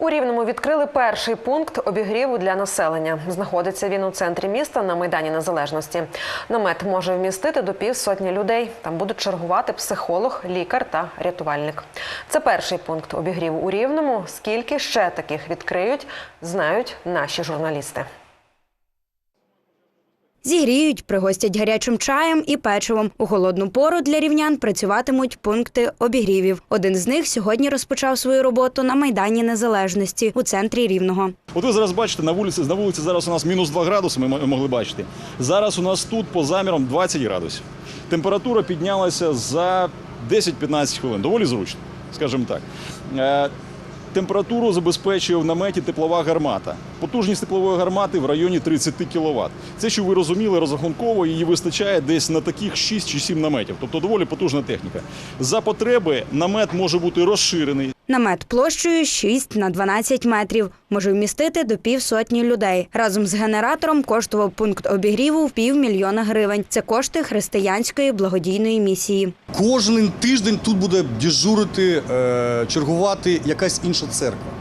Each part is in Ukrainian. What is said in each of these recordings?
У Рівному відкрили перший пункт обігріву для населення. Знаходиться він у центрі міста на Майдані Незалежності. Намет може вмістити до півсотні людей. Там будуть чергувати психолог, лікар та рятувальник. Це перший пункт обігріву у Рівному. Скільки ще таких відкриють, знають наші журналісти. Зігріють, пригостять гарячим чаєм і печивом. У холодну пору для рівнян працюватимуть пункти обігрівів. Один з них сьогодні розпочав свою роботу на Майдані Незалежності у центрі Рівного. От ви зараз бачите, на вулиці, на вулиці зараз у нас мінус 2 градуси, ми могли бачити. Зараз у нас тут по замірам 20 градусів. Температура піднялася за 10-15 хвилин. Доволі зручно, скажімо так. Температуру забезпечує в наметі теплова гармата. Потужність теплової гармати в районі 30 кВт. Це, що ви розуміли, розрахунково її вистачає десь на таких 6 чи 7 наметів. Тобто доволі потужна техніка. За потреби намет може бути розширений. Намет площею 6 на 12 метрів. Може вмістити до півсотні людей. Разом з генератором коштував пункт обігріву в півмільйона гривень. Це кошти християнської благодійної місії. Кожен тиждень тут буде дежурити, е, чергувати якась інша церква.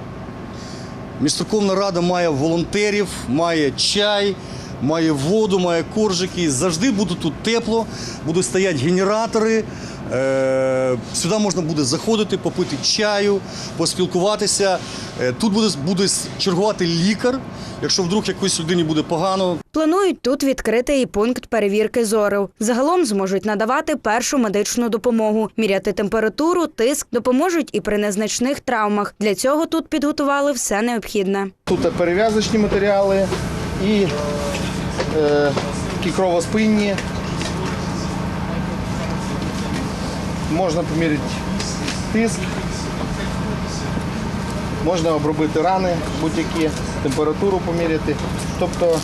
Міжцерковна рада має волонтерів, має чай, має воду, має коржики. Завжди буде тут тепло, будуть стояти генератори. Е, Сюди можна буде заходити, попити чаю, поспілкуватися. Е, Тут буде, буде чергувати лікар. Якщо вдруг якоїсь людині буде погано, Планують тут відкрити і пункт перевірки зору. Загалом зможуть надавати першу медичну допомогу, міряти температуру, тиск, допоможуть і при незначних травмах. Для цього тут підготували все необхідне. Тут перев'язочні матеріали і е, такі кровоспинні. Можна поміряти тиск, можна обробити рани будь-які, температуру поміряти. Тобто,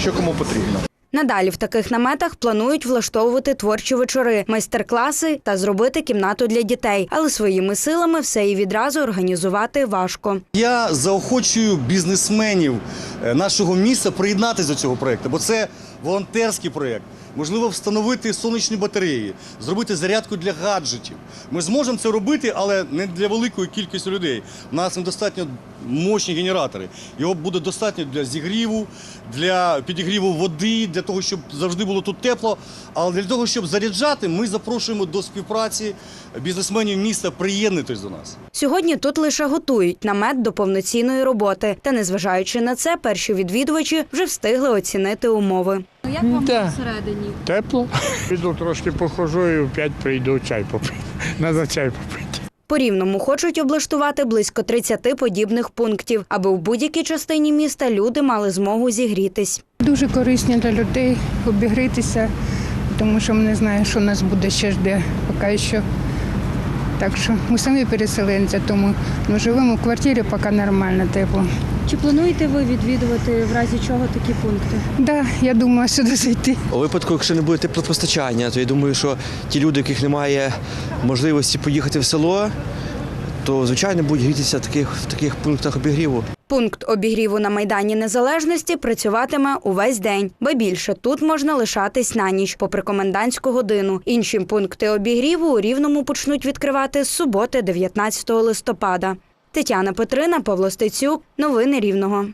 що кому потрібно. Надалі в таких наметах планують влаштовувати творчі вечори, майстер-класи та зробити кімнату для дітей. Але своїми силами все і відразу організувати важко. Я заохочую бізнесменів е, нашого міста приєднатися до цього проєкту, бо це волонтерський проєкт. Можливо, встановити сонячні батареї, зробити зарядку для гаджетів. Ми зможемо це робити, але не для великої кількості людей. У нас недостатньо мощні генератори. Його буде достатньо для зігріву, для підігріву води, для того, щоб завжди було тут тепло. Але для того, щоб заряджати, ми запрошуємо до співпраці бізнесменів міста приєднатись до нас. Сьогодні тут лише готують намет до повноцінної роботи. Та незважаючи на це, перші відвідувачі вже встигли оцінити умови. Як вам Да. всередині? Тепло. Піду трошки похожу і опять прийду чай попити. Надо чай попити. По рівному хочуть облаштувати близько 30 подібних пунктів, аби в будь-якій частині міста люди мали змогу зігрітись. Дуже корисні для людей обігрітися, тому що ми не знаємо, що нас буде ще жде поки що. Так що ми самі переселенці, тому ну, живемо в квартирі, поки нормально тепло. Чи плануєте ви відвідувати в разі чого такі пункти? Да, я думаю, сюди зайти. У випадку, якщо не буде теплопостачання, то я думаю, що ті люди, яких немає можливості поїхати в село, то звичайно будуть грітися в таких, в таких пунктах обігріву. Пункт обігріву на Майдані Незалежності працюватиме увесь день, ба більше тут можна лишатись на ніч, попри комендантську годину. Інші пункти обігріву у Рівному почнуть відкривати з суботи, 19 листопада. Тетяна Петрина, Павло Стецюк. Новини Рівного.